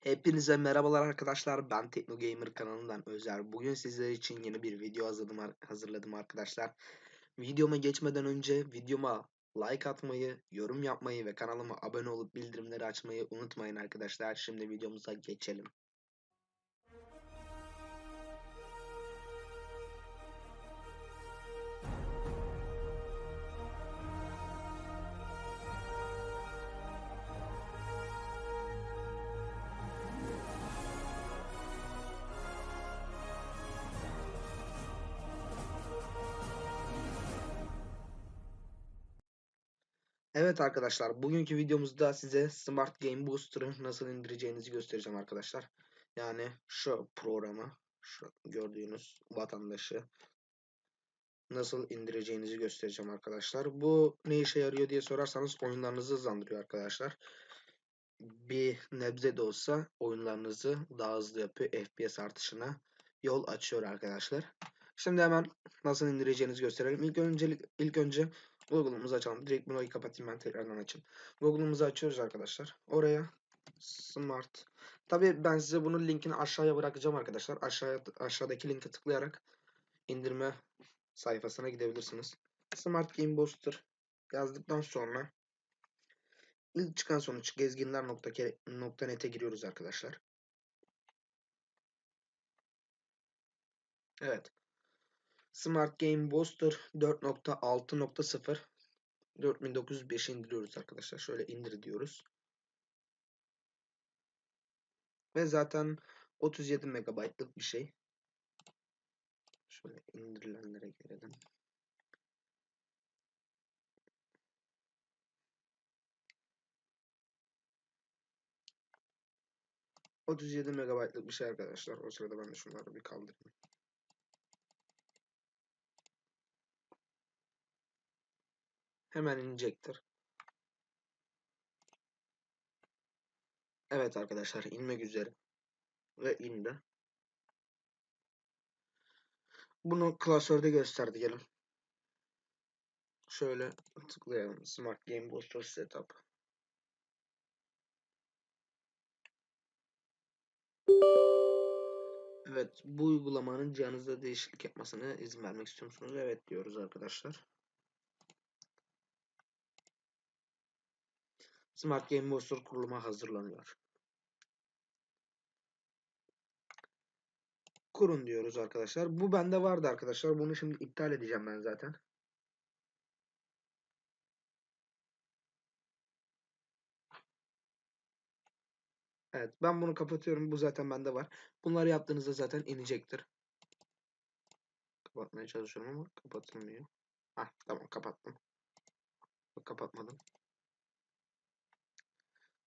Hepinize merhabalar arkadaşlar. Ben Tekno Gamer kanalından Özer. Bugün sizler için yeni bir video hazırladım, hazırladım arkadaşlar. Videoma geçmeden önce videoma like atmayı, yorum yapmayı ve kanalıma abone olup bildirimleri açmayı unutmayın arkadaşlar. Şimdi videomuza geçelim. Evet arkadaşlar, bugünkü videomuzda size Smart Game Booster'ı nasıl indireceğinizi göstereceğim arkadaşlar. Yani şu programı, şu gördüğünüz vatandaşı nasıl indireceğinizi göstereceğim arkadaşlar. Bu ne işe yarıyor diye sorarsanız oyunlarınızı hızlandırıyor arkadaşlar. Bir nebze de olsa oyunlarınızı daha hızlı yapıyor. FPS artışına yol açıyor arkadaşlar. Şimdi hemen nasıl indireceğinizi gösterelim. İlk önce ilk önce Google'ımızı açalım. Direkt burayı kapatayım ben tekrardan açayım. Google'ımızı açıyoruz arkadaşlar. Oraya Smart. Tabi ben size bunun linkini aşağıya bırakacağım arkadaşlar. Aşağıya aşağıdaki linke tıklayarak indirme sayfasına gidebilirsiniz. Smart Game Booster yazdıktan sonra ilk çıkan sonuç gezginler.net'e giriyoruz arkadaşlar. Evet. Smart Game Booster 4.6.0 4905 indiriyoruz arkadaşlar. Şöyle indir diyoruz. Ve zaten 37 megabaytlık bir şey. Şöyle indirilenlere gelelim. Otuz yedi megabaytlık bir şey arkadaşlar. O sırada ben de şunları bir kaldırayım. Hemen inecektir. Evet arkadaşlar inmek üzere. Ve indi. Bunu klasörde göster diyelim. Şöyle tıklayalım. Smart Game Booster Setup. Evet bu uygulamanın cihazınızda değişiklik yapmasını izin vermek istiyor musunuz? Evet diyoruz arkadaşlar. Smart Game Booster kuruluma hazırlanıyor. Kurun diyoruz arkadaşlar. Bu bende vardı arkadaşlar. Bunu şimdi iptal edeceğim ben zaten. Evet ben bunu kapatıyorum. Bu zaten bende var. Bunları yaptığınızda zaten inecektir. Kapatmaya çalışıyorum ama kapatılmıyor. Hah tamam kapattım. Kapatmadım.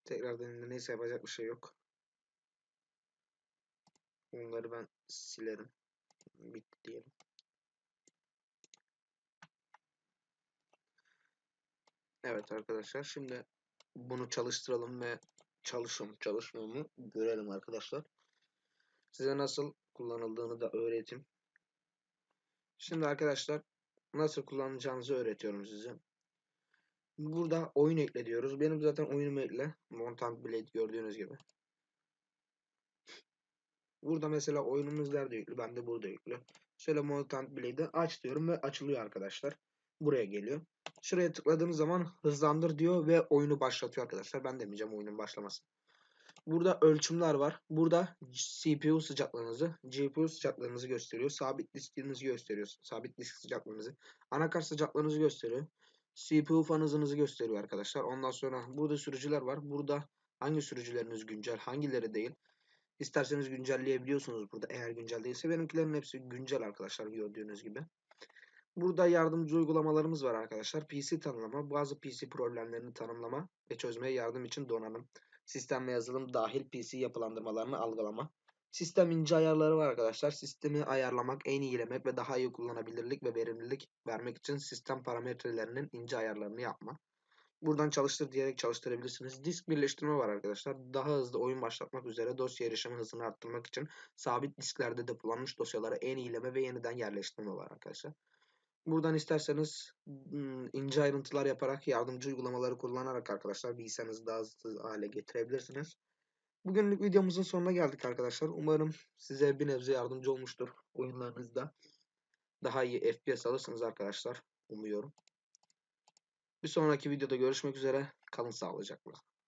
Tekrardan indi. Neyse yapacak bir şey yok. Bunları ben silerim. Bitti diyelim. Evet arkadaşlar şimdi bunu çalıştıralım ve çalışıyor mu çalışmıyor görelim arkadaşlar. Size nasıl kullanıldığını da öğreteyim. Şimdi arkadaşlar nasıl kullanacağınızı öğretiyorum size. Burada oyun ekle diyoruz. Benim zaten oyunumu ekle. Montant Blade gördüğünüz gibi. Burada mesela oyunumuz nerede yüklü? Ben de burada yüklü. Şöyle Montant Blade'i aç diyorum ve açılıyor arkadaşlar. Buraya geliyor. Şuraya tıkladığınız zaman hızlandır diyor ve oyunu başlatıyor arkadaşlar. Ben demeyeceğim oyunun başlaması. Burada ölçümler var. Burada CPU sıcaklığınızı, GPU sıcaklığınızı gösteriyor. Sabit diskinizi gösteriyor. Sabit disk sıcaklığınızı. Anakart sıcaklığınızı gösteriyor. CPU fan hızınızı gösteriyor arkadaşlar. Ondan sonra burada sürücüler var. Burada hangi sürücüleriniz güncel, hangileri değil. İsterseniz güncelleyebiliyorsunuz burada eğer güncel değilse. Benimkilerin hepsi güncel arkadaşlar gördüğünüz gibi. Burada yardımcı uygulamalarımız var arkadaşlar. PC tanımlama, bazı PC problemlerini tanımlama ve çözmeye yardım için donanım. Sistem ve yazılım dahil PC yapılandırmalarını algılama. Sistem ince ayarları var arkadaşlar. Sistemi ayarlamak, en iyilemek ve daha iyi kullanabilirlik ve verimlilik vermek için sistem parametrelerinin ince ayarlarını yapma. Buradan çalıştır diyerek çalıştırabilirsiniz. Disk birleştirme var arkadaşlar. Daha hızlı oyun başlatmak üzere dosya erişimi hızını arttırmak için sabit disklerde depolanmış dosyaları en iyileme ve yeniden yerleştirme var arkadaşlar. Buradan isterseniz ince ayrıntılar yaparak yardımcı uygulamaları kullanarak arkadaşlar bilgisayarınızı daha hızlı hale getirebilirsiniz. Bugünlük videomuzun sonuna geldik arkadaşlar. Umarım size bir nebze yardımcı olmuştur oyunlarınızda. Daha iyi FPS alırsınız arkadaşlar. Umuyorum. Bir sonraki videoda görüşmek üzere. Kalın sağlıcakla.